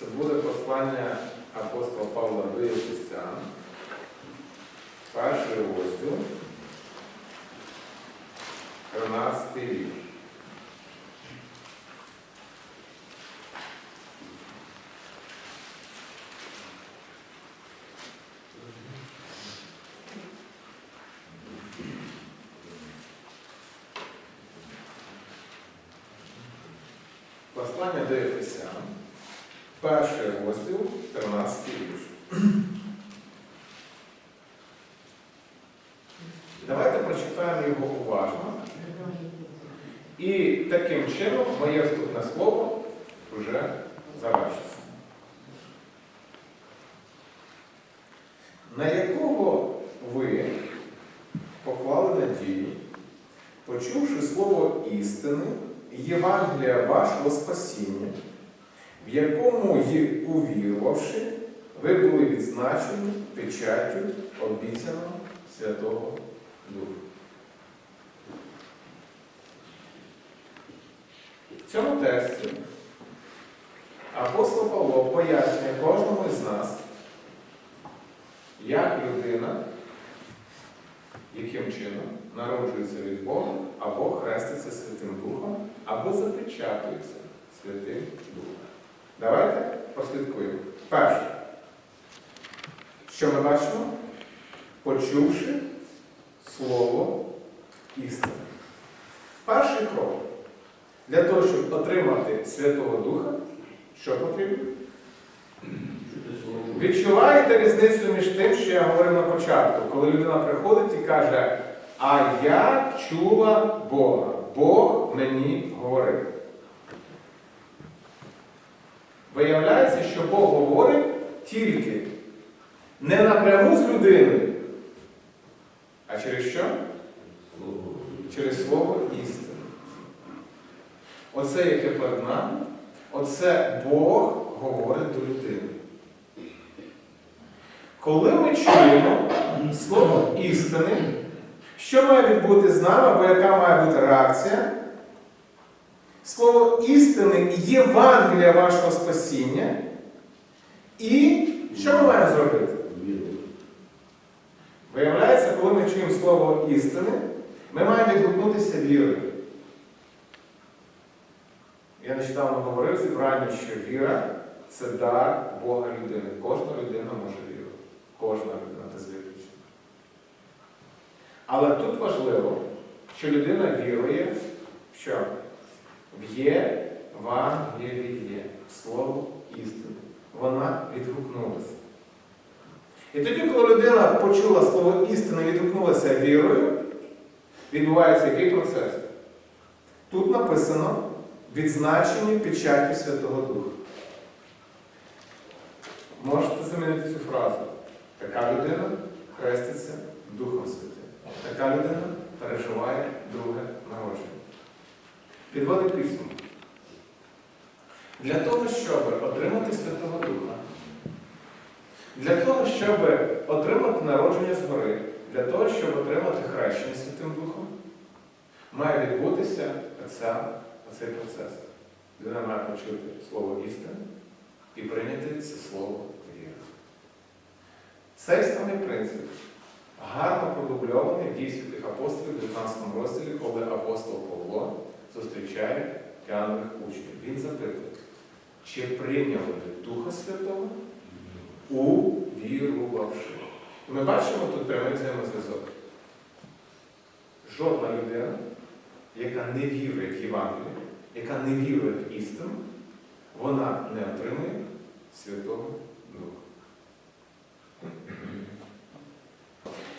Це буде послання апостола Павла до Єфесян, перший розділ, 13 рік. Послання до Ефесян, перший розділ, 13 вірш. Давайте прочитаємо його уважно. І таким чином моє вступне слово вже завершиться. На якого ви поклали надію, почувши слово істини, Євангелія вашого спасіння, в якому й увірувавши, ви були відзначені печаттю обіцяного Святого Духа. В цьому тексті апостол Павло пояснює кожному із нас, як людина, яким чином народжується від Бога, або хреститься Святим Духом, або запечатується Святим Духом. Давайте послідкуємо. Перше, що ми бачимо? Почувши слово істини. Перший крок. Для того, щоб отримати Святого Духа, що потрібно? Відчуваєте різницю між тим, що я говорив на початку, коли людина приходить і каже, а я чула Бога, Бог мені говорив. Виявляється, що Бог говорить тільки не напряму з людиною, а через що? Через слово істини. Оце, яке перед нами, оце Бог говорить до людини. Коли ми чуємо слово істини, що має відбути з нами, або яка має бути реакція? Слово істини Євангелія вашого спасіння. І що ми маємо зробити? Виявляється, коли ми чуємо слово істини, ми маємо відгукнутися вірою. Я нещодавно говорив зібранні, що віра це дар Бога людини. Кожна людина може вірити. Кожна людина без виключення. Але тут важливо, що людина вірує, в що Євангеліє, в слово істини. Вона відгукнулася. І тоді, коли людина почула слово істини і відгукнулася вірою, відбувається який процес? Тут написано відзначені печаті Святого Духа. Можете замінити цю фразу. Така людина хреститься Духом Святим. Така людина переживає друге. Підводить підсумок. Для того, щоб отримати Святого Духа, для того, щоб отримати народження згори, для того, щоб отримати хрещення Святим Духом, має відбутися оця, оцей процес. Людина має почути слово істини і прийняти це слово віри. Цей самий принцип гарно продубльований в дії святих апостолів в 19 розділі, коли апостол Павло зустрічає п'яних учнів. Він запитує, чи прийняли Духа Святого, увірувавши. Ми бачимо тут прямий взаємозв'язок. Жодна людина, яка не вірить в Євангелію, яка не вірує в істину, вона не отримує Святого Духа.